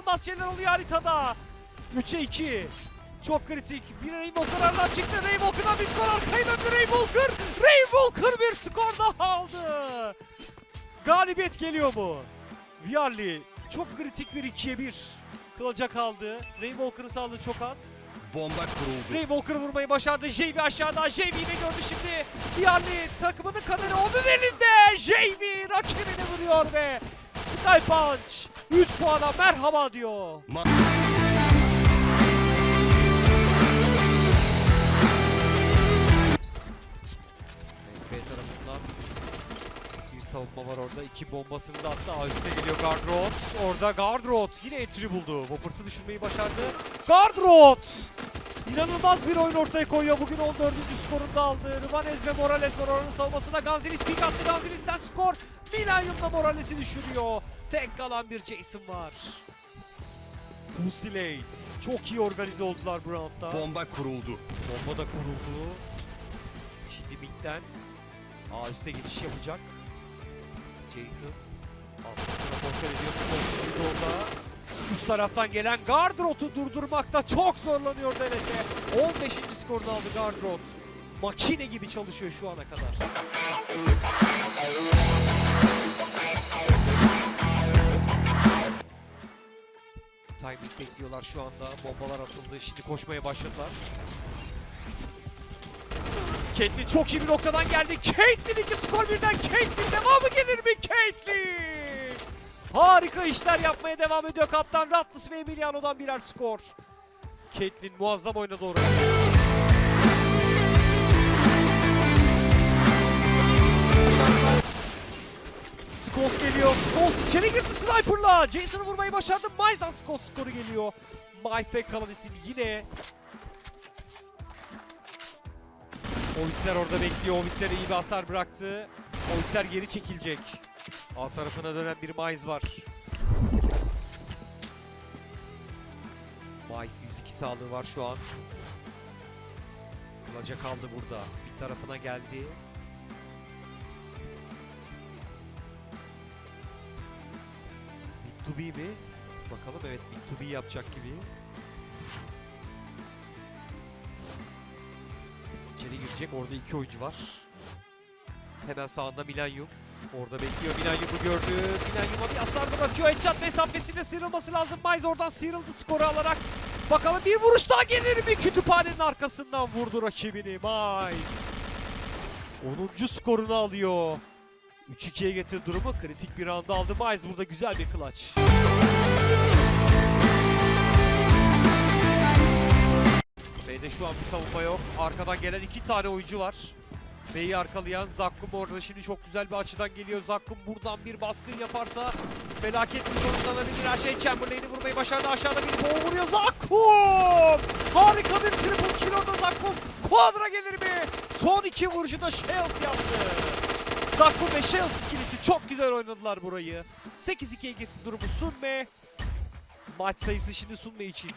inanılmaz şeyler oluyor haritada. 3'e 2. Çok kritik. Bir Rainwalker aradan çıktı. Rainwalker'dan bir skor arkaya döndü Rainwalker. Rainwalker bir skor daha aldı. Galibiyet geliyor mu? Viyarli çok kritik bir 2'ye 1. Kılıca kaldı. Rainwalker'ın sağlığı çok az. Bomba kuruldu. Rainwalker'ı vurmayı başardı. JV aşağıda. JV de gördü şimdi. Viyarli takımının kaderi onun elinde. JV rakibini vuruyor ve Sky Punch 3 puana merhaba diyor. Ma- tarafından bir savunma var orada. İki bombasını da attı. A üstte geliyor Gardrot. Orada Gardrot yine entry buldu. Whoppers'ı düşürmeyi başardı. Gardrot! İnanılmaz bir oyun ortaya koyuyor. Bugün 14. skorunu da aldı. Rıvanez ve Morales var oranın savunmasında. Ganzilis pik attı. Ganzilis'ten skor. Milanyum da Morales'i düşürüyor. Tek kalan bir Jason var. Pusilate. Çok iyi organize oldular bu roundda. Bomba kuruldu. Bomba da kuruldu. Şimdi midden A üste geçiş yapacak. Jason. Altına kontrol ediyor. De orada. Üst taraftan gelen Gardrot'u durdurmakta çok zorlanıyor DNT. 15. skorunu aldı Gardrot. Makine gibi çalışıyor şu ana kadar. Timing bekliyorlar şu anda. Bombalar atıldı. Şimdi koşmaya başladılar. Caitlyn çok iyi bir noktadan geldi. Caitlyn iki skor birden. Caitlyn devamı gelir mi? Caitlyn! Harika işler yapmaya devam ediyor kaptan Rattlus ve Emiliano'dan birer skor. Caitlyn muazzam oynadı oraya. Skos geliyor. Skos içeri girdi sniper'la. Jason'ı vurmayı başardı. Miles'dan Skos skoru geliyor. Miles tek kalan isim yine Ovitzer orada bekliyor. Ovitzer iyi bir hasar bıraktı. Ovitzer geri çekilecek. A tarafına dönen bir Miles var. Miles 102 sağlığı var şu an. Kılaca kaldı burada. Bir tarafına geldi. To be mi? Bakalım evet mid to be yapacak gibi. İçeri girecek. Orada iki oyuncu var. Hemen sağında Milanyum. Orada bekliyor. Milanyum'u gördü. Milanyum'a bir hasar bırakıyor. Headshot mesafesinde sıyrılması lazım. Mize oradan sıyrıldı skoru alarak. Bakalım bir vuruş daha gelir mi? Kütüphanenin arkasından vurdu rakibini. Mize. 10. skorunu alıyor. 3-2'ye getirdi durumu. Kritik bir anda aldı. Mize burada güzel bir clutch. B'de şu an bir savunma yok. Arkadan gelen iki tane oyuncu var. B'yi arkalayan Zakkum orada şimdi çok güzel bir açıdan geliyor. Zakkum buradan bir baskın yaparsa felaket bir sonuçlanabilir. Her şey Chamberlain'i vurmayı başardı. Aşağıda bir boğ vuruyor Zakkum! Harika bir triple kill orada Zakkum. Quadra gelir mi? Son iki vuruşu da Shells yaptı. Zakkum ve Shells ikilisi çok güzel oynadılar burayı. 8-2'ye getirdi durumu Sunme. Maç sayısı şimdi Sunme için